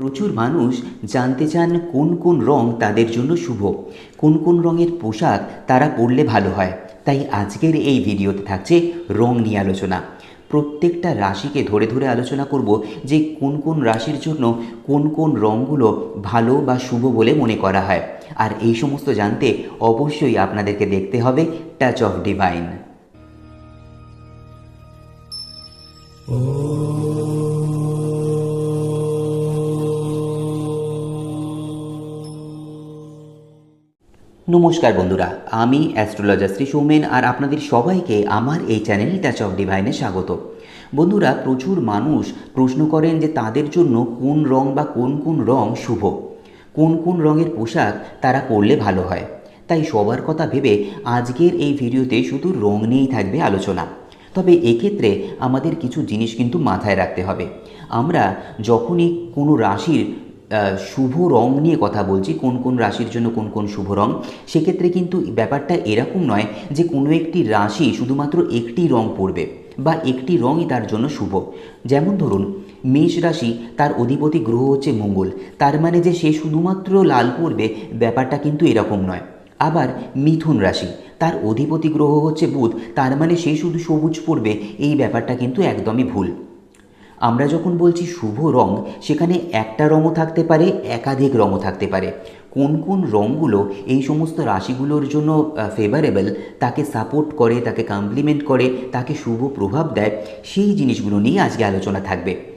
প্রচুর মানুষ জানতে চান কোন কোন রং তাদের জন্য শুভ। কোন কোন রঙের পোশাক তারা পরলে ভালো হয়। তাই আজকের এই ভিডিওতে থাকছে রং নিয়ে আলোচনা। প্রত্যেকটা রাশিকে ধরে ধরে আলোচনা করব যে কোন কোন রাশির জন্য কোন কোন রঙগুলো ভালো বা শুভ বলে মনে করা হয়। আর এই সমস্ত জানতে অবশ্যই আপনাদেরকে দেখতে হবে টাচ অফ ডিভাইন নমস্কার বন্ধুরা, আমি অ্যাস্ট্রোলজার শ্রী সৌমেন আর আপনাদের সবাইকে আমার এই চ্যানেল টাচ অফ ডিভাইনে স্বাগত। বন্ধুরা, প্রচুর মানুষ প্রশ্ন করেন যে তাদের জন্য কোন রং বা কোন কোন রং শুভ? কোন কোন রঙের পোশাক তারা পরলে ভালো হয়? তাই সবার কথা ভেবে আজকের এই ভিডিওতে শুধু রং নিয়েই থাকবে আলোচনা। তবে এক্ষেত্রে আমাদের কিছু জিনিস কিন্তু মাথায় রাখতে হবে। আমরা যখনই কোনো রাশির শুভ রং নিয়ে কথা বলছি, কোন কোন রাশির জন্য কোন কোন শুভ রং, সেক্ষেত্রে কিন্তু ব্যাপারটা এরকম নয় যে কোনো একটি রাশি শুধুমাত্র একটি রং পড়বে বা একটি রঙই তার জন্য শুভ। যেমন ধরুন, মেষ রাশি তার অধিপতি গ্রহ হচ্ছে মঙ্গল, তার মানে যে সে শুধুমাত্র লাল পড়বে, ব্যাপারটা কিন্তু এরকম নয়। আবার মিথুন রাশি, তার অধিপতি গ্রহ হচ্ছে বুধ, তার মানে সে শুধু সবুজ পড়বে, এই ব্যাপারটা কিন্তু একদমই ভুল। আমরা যখন বলছি শুভ রং, সেখানে একটা রঙও থাকতে পারে, একাধিক রঙও থাকতে পারে। কোন কোন রঙগুলো এই সমস্ত রাশিগুলোর জন্য ফেভারেবল তাকে সাপোর্ট করে, তাকে কমপ্লিমেন্ট করে, তাকে শুভ প্রভাব দেয়, সেই জিনিসগুলো নিয়ে আজকে আলোচনা থাকবে।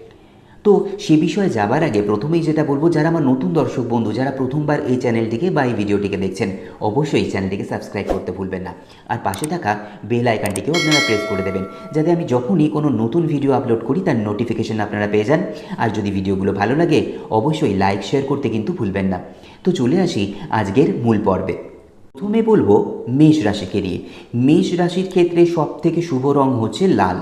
তো সে বিষয়ে যাবার আগে প্রথমেই যেটা বলব, যারা আমার নতুন দর্শক বন্ধু, যারা প্রথমবার এই চ্যানেলটিকে বা এই ভিডিওটিকে দেখছেন, অবশ্যই এই চ্যানেলটিকে সাবস্ক্রাইব করতে ভুলবেন না। আর পাশে থাকা বেল আইকনটিকেও আপনারা প্রেস করে দেবেন, যাতে আমি যখনই কোনো নতুন ভিডিও আপলোড করি, তার নোটিফিকেশন আপনারা পেয়ে যান। আর যদি ভিডিওগুলো ভালো লাগে, অবশ্যই লাইক, শেয়ার করতে কিন্তু ভুলবেন না। তো চলে আসি আজকের মূল পর্বে। প্রথমে বলব মেষ রাশিকে নিয়ে। মেষ রাশির ক্ষেত্রে সবথেকে শুভ রং হচ্ছে লাল।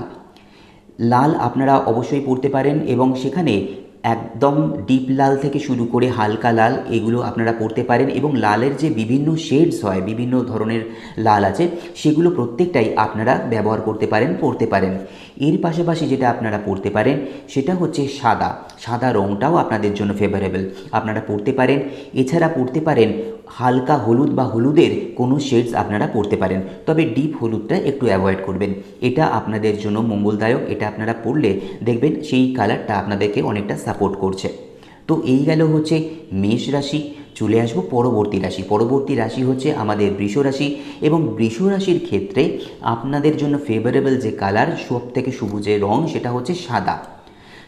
লাল আপনারা অবশ্যই পড়তে পারেন এবং সেখানে একদম ডিপ লাল থেকে শুরু করে হালকা লাল এগুলো আপনারা পড়তে পারেন এবং লালের যে বিভিন্ন শেডস হয়, বিভিন্ন ধরনের লাল আছে, সেগুলো প্রত্যেকটাই আপনারা ব্যবহার করতে পারেন, পড়তে পারেন। এর পাশাপাশি যেটা আপনারা পড়তে পারেন সেটা হচ্ছে সাদা। সাদা রঙটাও আপনাদের জন্য ফেভারেবল আপনারা পড়তে পারেন। এছাড়া পড়তে পারেন, হালকা হলুদ বা হলুদের কোনো শেডস আপনারা পড়তে পারেন। তবে ডিপ হলুদটা একটু অ্যাভয়েড করবেন। এটা আপনাদের জন্য মঙ্গলদায়ক। এটা আপনারা পড়লে দেখবেন সেই কালারটা আপনাদেরকে অনেকটা সাপোর্ট করছে। তো এই গেল হচ্ছে মেষ রাশি। চলে আসব পরবর্তী রাশি। পরবর্তী রাশি হচ্ছে আমাদের বৃষ রাশি এবং বৃষ রাশির ক্ষেত্রে আপনাদের জন্য ফেভারেবল যে কালার সব থেকে যে রং সেটা হচ্ছে সাদা।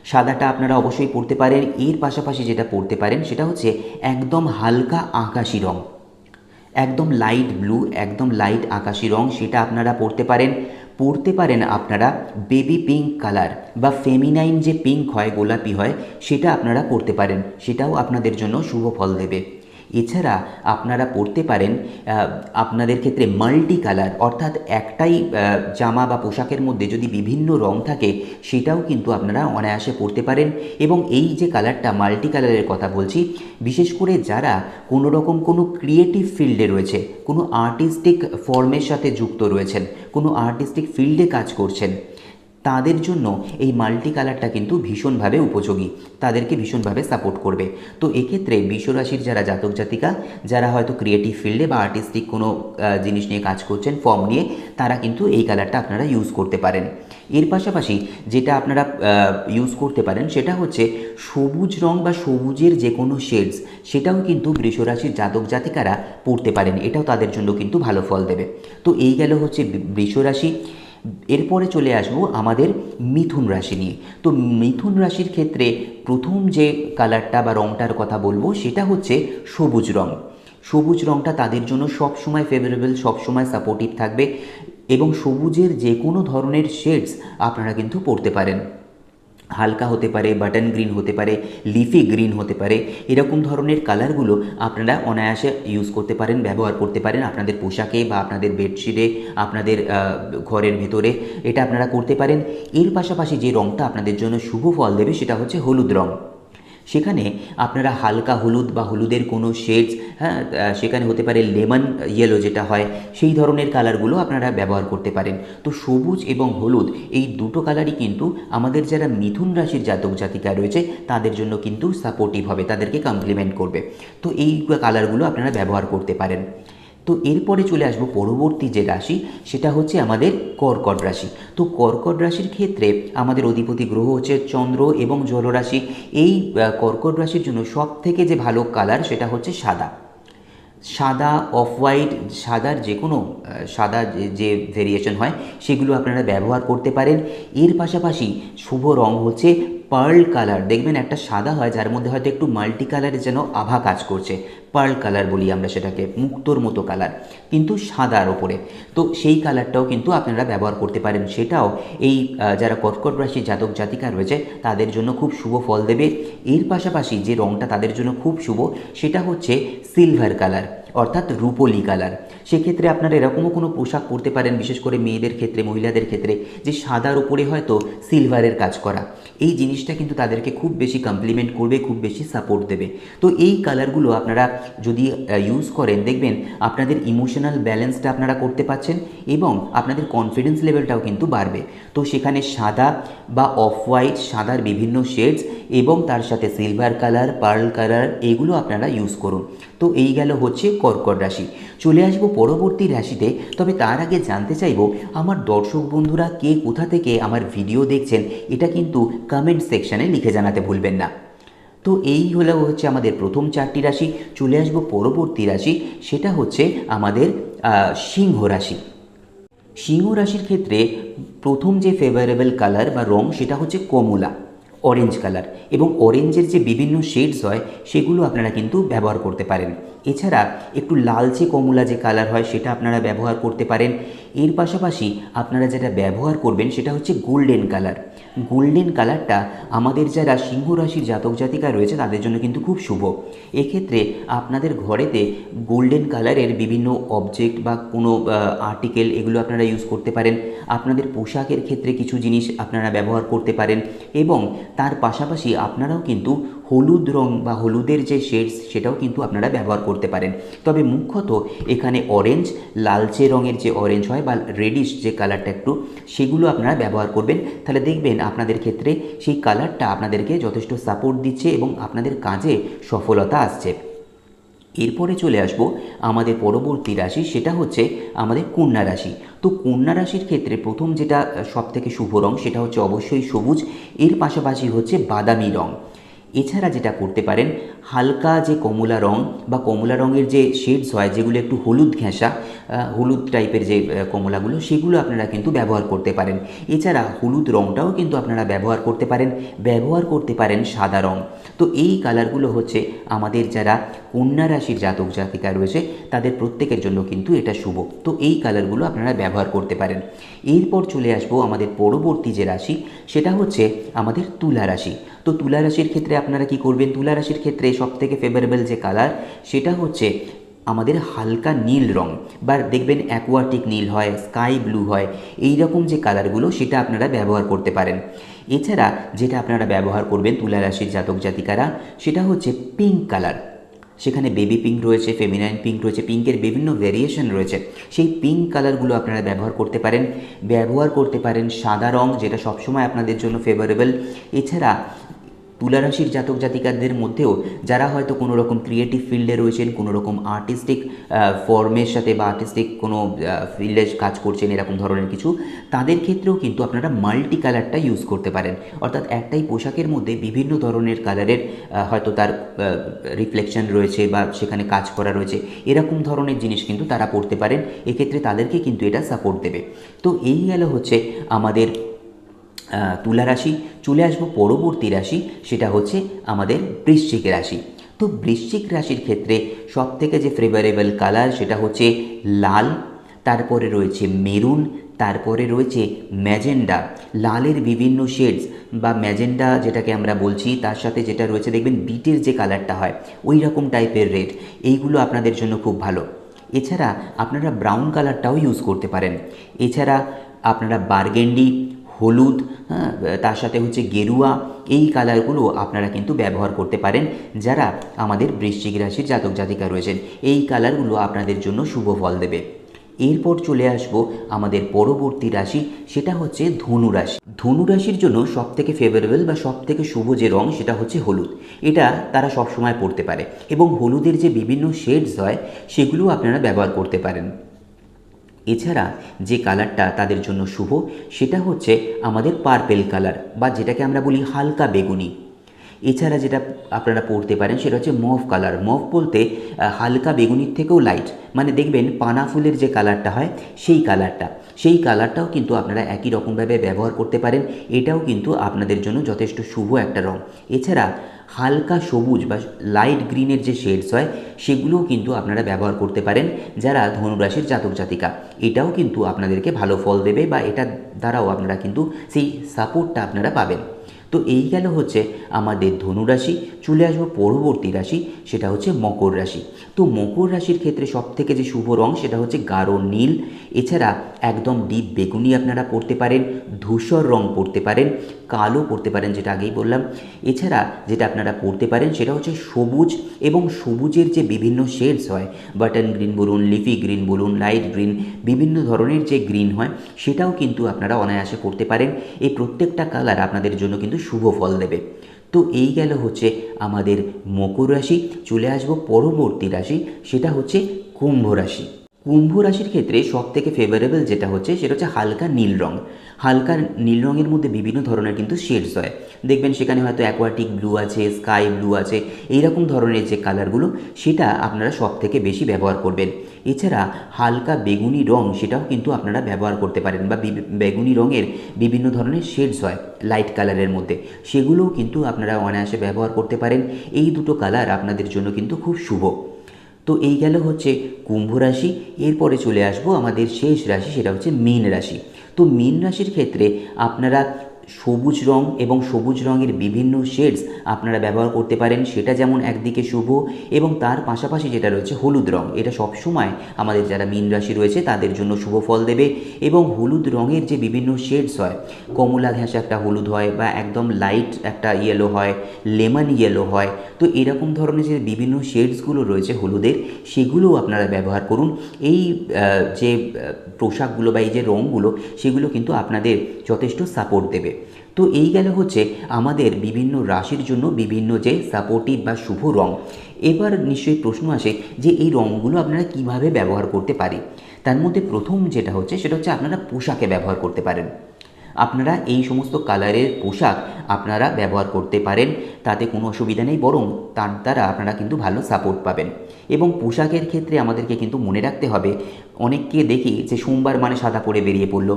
সাদাটা আপনারা অবশ্যই পড়তে পারেন। এর পাশাপাশি যেটা পড়তে পারেন সেটা হচ্ছে একদম হালকা আকাশি রং। একদম লাইট ব্লু একদম লাইট আকাশি রং সেটা আপনারা পড়তে পারেন। পড়তে পারেন আপনারা বেবি পিঙ্ক কালার বা ফেমিনাইন যে পিঙ্ক হয়, গোলাপি হয়, সেটা আপনারা পড়তে পারেন। সেটাও আপনাদের জন্য শুভ ফল দেবে। এছাড়া আপনারা পড়তে পারেন আপনাদের ক্ষেত্রে মাল্টি কালার, অর্থাৎ একটাই জামা বা পোশাকের মধ্যে যদি বিভিন্ন রং থাকে, সেটাও কিন্তু আপনারা অনায়াসে পড়তে পারেন। এবং এই যে কালারটা, মাল্টি কালারের কথা বলছি, বিশেষ করে যারা কোনো রকম কোনো ক্রিয়েটিভ ফিল্ডে রয়েছে, কোনো আর্টিস্টিক ফর্মের সাথে যুক্ত রয়েছেন, কোনো আর্টিস্টিক ফিল্ডে কাজ করছেন তাদের জন্য এই মাল্টি কালারটা কিন্তু ভীষণভাবে উপযোগী। তাদেরকে ভীষণভাবে সাপোর্ট করবে। তো এক্ষেত্রে বিশ্বরাশির যারা জাতক জাতিকা, যারা হয়তো ক্রিয়েটিভ ফিল্ডে বা আর্টিস্টিক কোনো জিনিস নিয়ে কাজ করছেন ফর্ম নিয়ে, তারা কিন্তু এই কালারটা আপনারা ইউজ করতে পারেন। এর পাশাপাশি যেটা আপনারা ইউজ করতে পারেন, সেটা হচ্ছে সবুজ রং বা সবুজের যে কোনো শেডস সেটাও কিন্তু বৃষরাশির জাতক জাতিকারা পড়তে পারেন। এটাও তাদের জন্য কিন্তু ভালো ফল দেবে। তো এই গেল হচ্ছে বৃষরাশি। এরপরে চলে আসব আমাদের মিথুন রাশি নিয়ে। তো মিথুন রাশির ক্ষেত্রে প্রথম যে কালারটা বা রঙটার কথা বলব, সেটা হচ্ছে সবুজ রং। সবুজ রংটা তাদের জন্য সবসময় ফেভারেবল সবসময় সাপোর্টিভ থাকবে এবং সবুজের যে কোনো ধরনের শেডস আপনারা কিন্তু পড়তে পারেন। হালকা হতে পারে, বাটন গ্রিন হতে পারে লিফি গ্রিন হতে পারে, এরকম ধরনের কালারগুলো আপনারা অনায়াসে ইউজ করতে পারেন, ব্যবহার করতে পারেন আপনাদের পোশাকে বা আপনাদের বেডশিটে আপনাদের ঘরের ভেতরে, এটা আপনারা করতে পারেন। এর পাশাপাশি যে রঙটা আপনাদের জন্য শুভ ফল দেবে সেটা হচ্ছে হলুদ রং। সেখানে আপনারা হালকা হলুদ বা হলুদের কোনো শেডস হ্যাঁ সেখানে হতে পারে লেমন ইয়েলো যেটা হয়, সেই ধরনের কালারগুলো আপনারা ব্যবহার করতে পারেন। তো সবুজ এবং হলুদ, এই দুটো কালারই কিন্তু আমাদের যারা মিথুন রাশির জাতক জাতিকা রয়েছে, তাদের জন্য কিন্তু সাপোর্টিভ হবে, তাদেরকে কমপ্লিমেন্ট করবে। তো এই কালারগুলো আপনারা ব্যবহার করতে পারেন। তো এরপরে চলে আসব পরবর্তী যে রাশি, সেটা হচ্ছে আমাদের কর্কট রাশি। তো কর্কট রাশির ক্ষেত্রে আমাদের অধিপতি গ্রহ হচ্ছে চন্দ্র এবং জলরাশি এই কর্কট রাশির জন্য সব থেকে যে ভালো কালার সেটা হচ্ছে সাদা। সাদা, অফ হোয়াইট, সাদার যে কোনো সাদা যে- ভেরিয়েশন হয়, সেগুলো আপনারা ব্যবহার করতে পারেন। এর পাশাপাশি শুভ রং হচ্ছে পার্ল কালার দেখবেন একটা সাদা হয়, যার মধ্যে হয়তো একটু মাল্টি কালারের যেন আভা কাজ করছে। পার্ল কালার বলি আমরা সেটাকে, মুক্তোর মতো কালার, কিন্তু সাদার ওপরে। তো সেই কালারটাও কিন্তু আপনারা ব্যবহার করতে পারেন। সেটাও এই যারা কর্কট রাশি জাতক জাতিকা রয়েছে, তাদের জন্য খুব শুভ ফল দেবে। এর পাশাপাশি যে রঙটা তাদের জন্য খুব শুভ, সেটা হচ্ছে সিলভার কালার অর্থাৎ রূপলি কালার। সেক্ষেত্রে আপনারা এরকমও কোনো পোশাক পরতে পারেন, বিশেষ করে মেয়েদের ক্ষেত্রে, মহিলাদের ক্ষেত্রে, যে সাদার উপরে হয়তো সিলভারের কাজ করা। এই জিনিসটা কিন্তু তাদেরকে খুব বেশি কমপ্লিমেন্ট করবে, খুব বেশি সাপোর্ট দেবে। তো এই কালারগুলো আপনারা যদি ইউজ করেন, দেখবেন আপনাদের ইমোশনাল ব্যালেন্সটা আপনারা করতে পারছেন এবং আপনাদের কনফিডেন্স লেভেলটাও কিন্তু বাড়বে। তো সেখানে সাদা বা অফ হোয়াইট সাদার বিভিন্ন শেডস এবং তার সাথে সিলভার কালার পার্ল কালার এগুলো আপনারা ইউজ করুন। তো এই গেল হচ্ছে কর্কট রাশি। চলে আসব পরবর্তী রাশিতে, তবে তার আগে জানতে চাইব, আমার দর্শক বন্ধুরা কে কোথা থেকে আমার ভিডিও দেখছেন, এটা কিন্তু কমেন্ট সেকশানে লিখে জানাতে ভুলবেন না। তো এই হলো হচ্ছে আমাদের প্রথম চারটি রাশি, চলে আসব পরবর্তী রাশি, সেটা হচ্ছে আমাদের সিংহ রাশি। সিংহ রাশির ক্ষেত্রে প্রথম যে ফেভারেবল কালার বা রং, সেটা হচ্ছে কমলা। অরেঞ্জ কালার এবং অরেঞ্জের যে বিভিন্ন শেডস হয়, সেগুলো আপনারা কিন্তু ব্যবহার করতে পারেন। এছাড়া একটু লালচে কমলা যে কালার হয়, সেটা আপনারা ব্যবহার করতে পারেন। এর পাশাপাশি আপনারা যেটা ব্যবহার করবেন, সেটা হচ্ছে গোল্ডেন কালার গোল্ডেন কালারটা আমাদের যারা সিংহ রাশির জাতক জাতিকা রয়েছে, তাদের জন্য কিন্তু খুব শুভ। এক্ষেত্রে আপনাদের ঘরেতে গোল্ডেন কালারের বিভিন্ন অবজেক্ট বা কোনো আর্টিকেল এগুলো আপনারা ইউজ করতে পারেন। আপনাদের পোশাকের ক্ষেত্রে কিছু জিনিস আপনারা ব্যবহার করতে পারেন এবং তার পাশাপাশি আপনারাও কিন্তু হলুদ রং বা হলুদের যে শেডস সেটাও কিন্তু আপনারা ব্যবহার করতে পারেন। তবে মুখ্যত এখানে অরেঞ্জ লালচে রঙের যে অরেঞ্জ হয় বা রেডিশ যে কালারটা একটু, সেগুলো আপনারা ব্যবহার করবেন। তাহলে দেখবেন আপনাদের ক্ষেত্রে সেই কালারটা আপনাদেরকে যথেষ্ট সাপোর্ট দিচ্ছে এবং আপনাদের কাজে সফলতা আসছে। এরপরে চলে আসব আমাদের পরবর্তী রাশি, সেটা হচ্ছে আমাদের কন্যা রাশি। তো কন্যা রাশির ক্ষেত্রে প্রথম যেটা সব থেকে শুভ রং, সেটা হচ্ছে অবশ্যই সবুজ। এর পাশাপাশি হচ্ছে বাদামি রং। এছাড়া যেটা করতে পারেন, হালকা যে কমলা রং বা কমলা রঙের যে শেডস হয়, যেগুলো একটু হলুদ ঘেঁষা হলুদ টাইপের যে কমলাগুলো, সেগুলো আপনারা কিন্তু ব্যবহার করতে পারেন। এছাড়া হলুদ রংটাও কিন্তু আপনারা ব্যবহার করতে পারেন, ব্যবহার করতে পারেন সাদা রং। তো এই কালারগুলো হচ্ছে আমাদের যারা কন্যা রাশির জাতক জাতিকা রয়েছে, তাদের প্রত্যেকের জন্য কিন্তু এটা শুভ। তো এই কালারগুলো আপনারা ব্যবহার করতে পারেন। এরপর চলে আসব আমাদের পরবর্তী যে রাশি, সেটা হচ্ছে আমাদের তুলা রাশি। তো তুলা রাশির ক্ষেত্রে আপনারা কি করবেন? তুলা রাশির ক্ষেত্রে সব থেকে ফেভারেবল যে কালার সেটা হচ্ছে আমাদের হালকা নীল রং বা দেখবেন অ্যাকোয়াটিক নীল হয় স্কাই ব্লু হয় এই রকম যে কালারগুলো সেটা আপনারা ব্যবহার করতে পারেন। এছাড়া যেটা আপনারা ব্যবহার করবেন তুলা রাশির জাতক জাতিকারা, সেটা হচ্ছে পিঙ্ক কালার সেখানে বেবি পিঙ্ক রয়েছে ফেমিনাইন পিঙ্ক রয়েছে পিঙ্কের বিভিন্ন ভেরিয়েশন রয়েছে। সেই পিঙ্ক কালারগুলো আপনারা ব্যবহার করতে পারেন। ব্যবহার করতে পারেন সাদা রং, যেটা সবসময় আপনাদের জন্য ফেভারেবল এছাড়া তুলারাশির জাতক জাতিকাদের মধ্যেও যারা হয়তো কোনো রকম ক্রিয়েটিভ ফিল্ডে রয়েছেন কোনো রকম আর্টিস্টিক ফর্মের সাথে বা আর্টিস্টিক কোনো ফিল্ডে কাজ করছেন এরকম ধরনের কিছু, তাদের ক্ষেত্রেও কিন্তু আপনারা মাল্টি কালারটা ইউজ করতে পারেন। অর্থাৎ একটাই পোশাকের মধ্যে বিভিন্ন ধরনের কালারের হয়তো তার রিফ্লেকশন রয়েছে বা সেখানে কাজ করা রয়েছে, এরকম ধরনের জিনিস কিন্তু তারা পড়তে পারেন, এক্ষেত্রে তাদেরকে কিন্তু এটা সাপোর্ট দেবে। তো এই গেল হচ্ছে আমাদের তুলা রাশি, চলে আসব পরবর্তী রাশি, সেটা হচ্ছে আমাদের বৃশ্চিক রাশি। তো বৃশ্চিক রাশির ক্ষেত্রে সব থেকে যে ফেভারেবল কালার সেটা হচ্ছে লাল, তারপরে রয়েছে মেরুন, তারপরে রয়েছে ম্যাজেন্ডা। লালের বিভিন্ন শেডস বা ম্যাজেন্ডা যেটাকে আমরা বলছি, তার সাথে যেটা রয়েছে, দেখবেন বিটের যে কালারটা হয়, ওই রকম টাইপের রেড এইগুলো আপনাদের জন্য খুব ভালো। এছাড়া আপনারা ব্রাউন কালারটাও ইউজ করতে পারেন। এছাড়া আপনারা বার্গেন্ডি হলুদ হ্যাঁ তার সাথে হচ্ছে গেরুয়া, এই কালারগুলো আপনারা কিন্তু ব্যবহার করতে পারেন যারা আমাদের বৃশ্চিক রাশির জাতক জাতিকা রয়েছেন। এই কালারগুলো আপনাদের জন্য শুভ ফল দেবে। এরপর চলে আসব আমাদের পরবর্তী রাশি, সেটা হচ্ছে ধনু রাশি। ধনু রাশির জন্য সব থেকে ফেভারেবল বা সব থেকে শুভ যে রং, সেটা হচ্ছে হলুদ। এটা তারা সবসময় পড়তে পারে এবং হলুদের যে বিভিন্ন শেডস হয়, সেগুলো আপনারা ব্যবহার করতে পারেন। এছাড়া যে কালারটা তাদের জন্য শুভ, সেটা হচ্ছে আমাদের পার্পেল কালার বা যেটাকে আমরা বলি হালকা বেগুনি। এছাড়া যেটা আপনারা পড়তে পারেন সেটা হচ্ছে মভ কালার মভ বলতে হালকা বেগুনির থেকেও লাইট মানে দেখবেন পানা ফুলের যে কালারটা হয়, সেই কালারটা সেই কালারটাও কিন্তু আপনারা একই রকমভাবে ব্যবহার করতে পারেন। এটাও কিন্তু আপনাদের জন্য যথেষ্ট শুভ একটা রং। এছাড়া হালকা সবুজ বা লাইট গ্রিনের যে শেডস হয়, সেগুলোও কিন্তু আপনারা ব্যবহার করতে পারেন যারা ধনুরাশির জাতক জাতিকা। এটাও কিন্তু আপনাদেরকে ভালো ফল দেবে বা এটার দ্বারাও আপনারা কিন্তু সেই সাপোর্টটা আপনারা পাবেন। তো এই গেল হচ্ছে আমাদের ধনুরাশি, চলে আসব পরবর্তী রাশি, সেটা হচ্ছে মকর রাশি। তো মকর রাশির ক্ষেত্রে সব থেকে যে শুভ রং, সেটা হচ্ছে গাঢ় নীল। এছাড়া একদম ডিপ বেগুনি আপনারা পড়তে পারেন, ধূসর রং পড়তে পারেন। কালো পড়তে পারেন, যেটা আগেই বললাম। এছাড়া যেটা আপনারা পড়তে পারেন, সেটা হচ্ছে সবুজ এবং সবুজের যে বিভিন্ন শেডস হয় বাটন গ্রিন বলুন লিফি গ্রিন বলুন লাইট গ্রিন বিভিন্ন ধরনের যে গ্রিন হয়, সেটাও কিন্তু আপনারা অনায়াসে পড়তে পারেন। এই প্রত্যেকটা কালার আপনাদের জন্য কিন্তু শুভ ফল দেবে। তো এই গেল হচ্ছে আমাদের মকর রাশি। চলে আসব পরবর্তী রাশি, সেটা হচ্ছে কুম্ভ রাশি। কুম্ভ রাশির ক্ষেত্রে সব থেকে ফেভারেবল যেটা হচ্ছে, সেটা হচ্ছে হালকা নীল রং। হালকা নীল রঙের মধ্যে বিভিন্ন ধরনের কিন্তু শেডস হয়। দেখবেন সেখানে হয়তো অ্যাকোয়াটিক ব্লু আছে স্কাই ব্লু আছে, এইরকম ধরনের যে কালারগুলো সেটা আপনারা সব থেকে বেশি ব্যবহার করবেন। এছাড়া হালকা বেগুনি রং, সেটাও কিন্তু আপনারা ব্যবহার করতে পারেন বা বেগুনি রঙের বিভিন্ন ধরনের শেডস হয় লাইট কালারের মধ্যে। সেগুলোও কিন্তু আপনারা অনায়াসে ব্যবহার করতে পারেন। এই দুটো কালার আপনাদের জন্য কিন্তু খুব শুভ। তো এই গেল হচ্ছে কুম্ভ রাশি। এরপরে চলে আসব আমাদের শেষ রাশি, সেটা হচ্ছে মীন রাশি। তো মীন রাশির ক্ষেত্রে আপনারা সবুজ রং এবং সবুজ রঙের বিভিন্ন শেডস আপনারা ব্যবহার করতে পারেন। সেটা যেমন একদিকে শুভ এবং তার পাশাপাশি যেটা রয়েছে হলুদ রং। এটা সবসময় আমাদের যারা মীন রাশি রয়েছে তাদের জন্য শুভ ফল দেবে এবং হলুদ রঙের যে বিভিন্ন শেডস হয়, কমলা ঘেঁষা একটা হলুদ হয় বা একদম লাইট একটা ইয়েলো হয় লেমন ইয়েলো হয়, তো এরকম ধরনের যে বিভিন্ন শেডসগুলো রয়েছে হলুদের সেগুলোও আপনারা ব্যবহার করুন। এই যে পোশাকগুলো বা এই যে রঙগুলো সেগুলো কিন্তু আপনাদের যথেষ্ট সাপোর্ট দেবে। তো এই গেল হচ্ছে আমাদের বিভিন্ন রাশির জন্য বিভিন্ন যে সাপোর্টিভ বা শুভ রং। এবার নিশ্চয়ই প্রশ্ন আসে যে এই রঙগুলো আপনারা কীভাবে ব্যবহার করতে পারি তার মধ্যে প্রথম যেটা হচ্ছে সেটা হচ্ছে আপনারা পোশাকে ব্যবহার করতে পারেন। আপনারা এই সমস্ত কালারের পোশাক আপনারা ব্যবহার করতে পারেন, তাতে কোনো অসুবিধা নেই, বরং তার দ্বারা আপনারা কিন্তু ভালো সাপোর্ট পাবেন। এবং পোশাকের ক্ষেত্রে আমাদেরকে কিন্তু মনে রাখতে হবে, অনেককে দেখি যে সোমবার মানে সাদা পরে বেরিয়ে পড়ল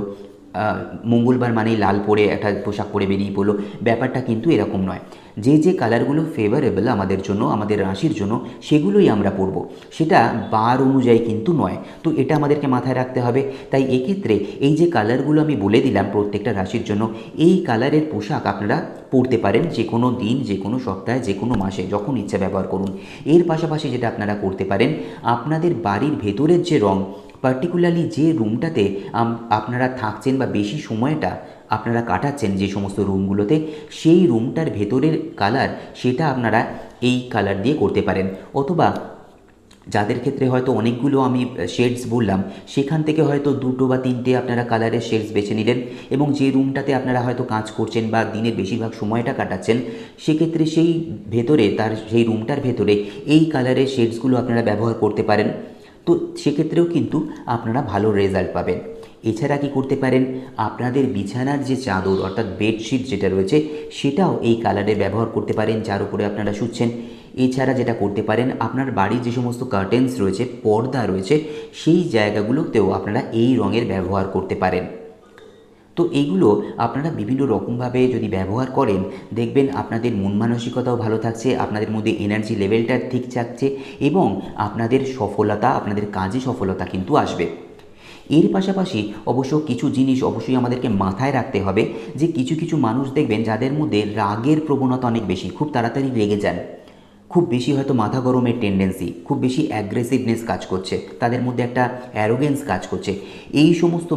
মঙ্গলবার মানেই লাল পরে একটা পোশাক পরে বেরিয়ে পড়ল। ব্যাপারটা কিন্তু এরকম নয়। যে যে কালারগুলো ফেভারেবল আমাদের জন্য, আমাদের রাশির জন্য, সেগুলোই আমরা পরব। সেটা বার অনুযায়ী কিন্তু নয়। তো এটা আমাদেরকে মাথায় রাখতে হবে। তাই এক্ষেত্রে এই যে কালারগুলো আমি বলে দিলাম প্রত্যেকটা রাশির জন্য, এই কালারের পোশাক আপনারা পরতে পারেন যে কোনো দিন যে কোনো সপ্তাহে যে কোনো মাসে, যখন ইচ্ছা ব্যবহার করুন। এর পাশাপাশি যেটা আপনারা করতে পারেন, আপনাদের বাড়ির ভেতরের যে রং পার্টিকুলারলি যে রুমটাতে আপনারা থাকছেন বা বেশি সময়টা আপনারা কাটাচ্ছেন যে সমস্ত রুমগুলোতে সেই রুমটার ভেতরের কালার সেটা আপনারা এই কালার দিয়ে করতে পারেন। অথবা যাদের ক্ষেত্রে হয়তো অনেকগুলো আমি শেডস বললাম, সেখান থেকে হয়তো দুটো বা তিনটে আপনারা কালারের শেডস বেছে নিলেন এবং যে রুমটাতে আপনারা হয়তো কাজ করছেন বা দিনের বেশিরভাগ সময়টা কাটাচ্ছেন, সেক্ষেত্রে সেই ভেতরে, তার, সেই রুমটার ভেতরে এই কালারের শেডসগুলো আপনারা ব্যবহার করতে পারেন। তো সেক্ষেত্রেও কিন্তু আপনারা ভালো রেজাল্ট পাবেন। এছাড়া কি করতে পারেন? আপনাদের বিছানার যে চাদর, অর্থাৎ বেডশিট যেটা রয়েছে, সেটাও এই কালারে ব্যবহার করতে পারেন, যার উপরে আপনারা শুচ্ছেন। এছাড়া যেটা করতে পারেন, আপনার বাড়ির যে সমস্ত কার্টেন্স রয়েছে, পর্দা রয়েছে, সেই জায়গাগুলোতেও আপনারা এই রঙের ব্যবহার করতে পারেন। তো এইগুলো আপনারা বিভিন্ন রকমভাবে যদি ব্যবহার করেন, দেখবেন আপনাদের মন মানসিকতাও ভালো থাকছে, আপনাদের মধ্যে এনার্জি লেভেলটা ঠিক থাকছে এবং আপনাদের সফলতা, আপনাদের কাজে সফলতা কিন্তু আসবে। এর পাশাপাশি অবশ্য কিছু জিনিস অবশ্যই আমাদেরকে মাথায় রাখতে হবে যে কিছু কিছু মানুষ দেখবেন যাদের মধ্যে রাগের প্রবণতা অনেক বেশি, খুব তাড়াতাড়ি রেগে যান। খুব বেশি হয়তো মাথা গরমের টেন্ডেন্সি খুব বেশি অ্যাগ্রেসিভনেস কাজ করছে, তাদের মধ্যে একটা অ্যারোগেন্স কাজ করছে। এই সমস্ত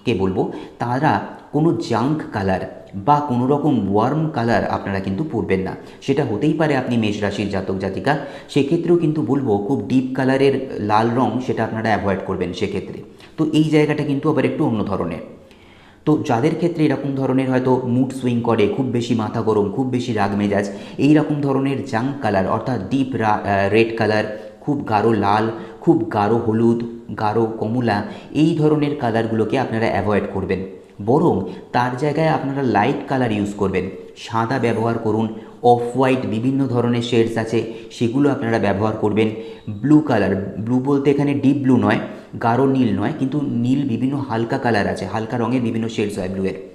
মানুষকে বলব? তারা কোনো জাঙ্ক কালার বা কোনো রকম ওয়ার্ম কালার আপনারা কিন্তু পরবেন না। সেটা হতেই পারে আপনি মেষ রাশির জাতক, জাতিকা। সেক্ষেত্রেও কিন্তু বলব খুব ডিপ কালারের লাল রং সেটা আপনারা অ্যাভয়েড করবেন সেক্ষেত্রে। তো এই জায়গাটা কিন্তু আবার একটু অন্য ধরনের। তো যাদের ক্ষেত্রে এরকম ধরনের হয়তো মুড সুইং করে, খুব বেশি মাথা গরম, খুব বেশি রাগ মেজাজ এই রকম ধরনের জাঙ্ক কালার অর্থাৎ ডিপ রেড কালার খুব গাঢ় লাল খুব গাঢ় হলুদ, গাঢ় কমলা এই ধরনের কালারগুলোকে আপনারা অ্যাভয়েড করবেন। বরং তার জায়গায় আপনারা লাইট কালার ইউজ করবেন। সাদা ব্যবহার করুন অফ হোয়াইট বিভিন্ন ধরনের শেডস আছে, সেগুলো আপনারা ব্যবহার করবেন। ব্লু কালার ব্লু বলতে এখানে ডিপ ব্লু নয়, গাঢ় নীল নয়, কিন্তু নীল বিভিন্ন হালকা কালার আছে, হালকা রঙের বিভিন্ন শেডস হয় ব্লুয়ের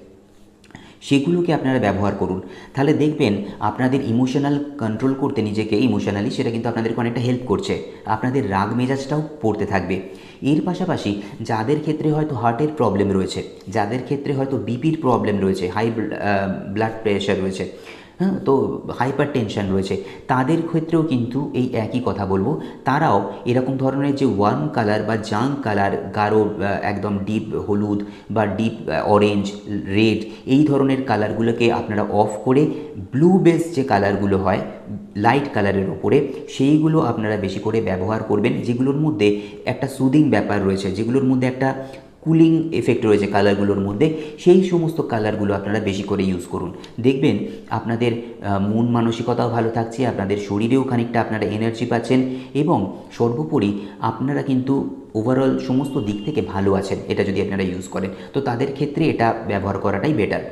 সেগুলোকে আপনারা ব্যবহার করুন। তাহলে দেখবেন আপনাদের ইমোশনাল কন্ট্রোল করতে নিজেকে ইমোশনালি সেটা কিন্তু আপনাদেরকে অনেকটা হেল্প করছে। আপনাদের রাগ মেজাজটাও পড়তে থাকবে। এর পাশাপাশি যাদের ক্ষেত্রে হয়তো হার্টের প্রবলেম রয়েছে, যাদের ক্ষেত্রে হয়তো বিপির প্রবলেম রয়েছে হাই ব্লাড প্রেশার রয়েছে হ্যাঁ তো হাইপার টেনশন রয়েছে। তাদের ক্ষেত্রেও কিন্তু এই একই কথা বলব। তারাও এরকম ধরনের যে ওয়ার্ম কালার বা জাং কালার গাঢ় একদম ডিপ হলুদ বা ডিপ অরেঞ্জ রেড এই ধরনের কালারগুলোকে আপনারা অফ করে ব্লু বেস যে কালারগুলো হয় লাইট কালারের ওপরে সেইগুলো আপনারা বেশি করে ব্যবহার করবেন, যেগুলোর মধ্যে একটা সুদিং ব্যাপার রয়েছে, যেগুলোর মধ্যে একটা কুলিং এফেক্ট রয়েছে কালারগুলোর মধ্যে, সেই সমস্ত কালারগুলো আপনারা বেশি করে ইউজ করুন। দেখবেন আপনাদের মন মানসিকতাও ভালো থাকছে, আপনাদের শরীরেও খানিকটা আপনারা এনার্জি পাচ্ছেন এবং সর্বোপরি আপনারা কিন্তু ওভারঅল সমস্ত দিক থেকে ভালো আছেন, এটা যদি আপনারা ইউজ করেন। তো তাদের ক্ষেত্রে এটা ব্যবহার করাটাই বেটার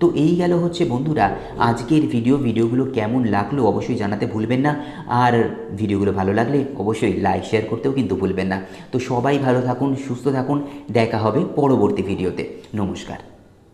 তো এই গেল হচ্ছে বন্ধুরা, আজকের ভিডিও ভিডিওগুলো কেমন লাগল অবশ্যই জানাতে ভুলবেন না। আর ভিডিওগুলো ভালো লাগলে অবশ্যই লাইক শেয়ার করতেও কিন্তু ভুলবেন না। তো সবাই ভালো থাকুন, সুস্থ থাকুন, দেখা হবে পরবর্তী ভিডিওতে নমস্কার।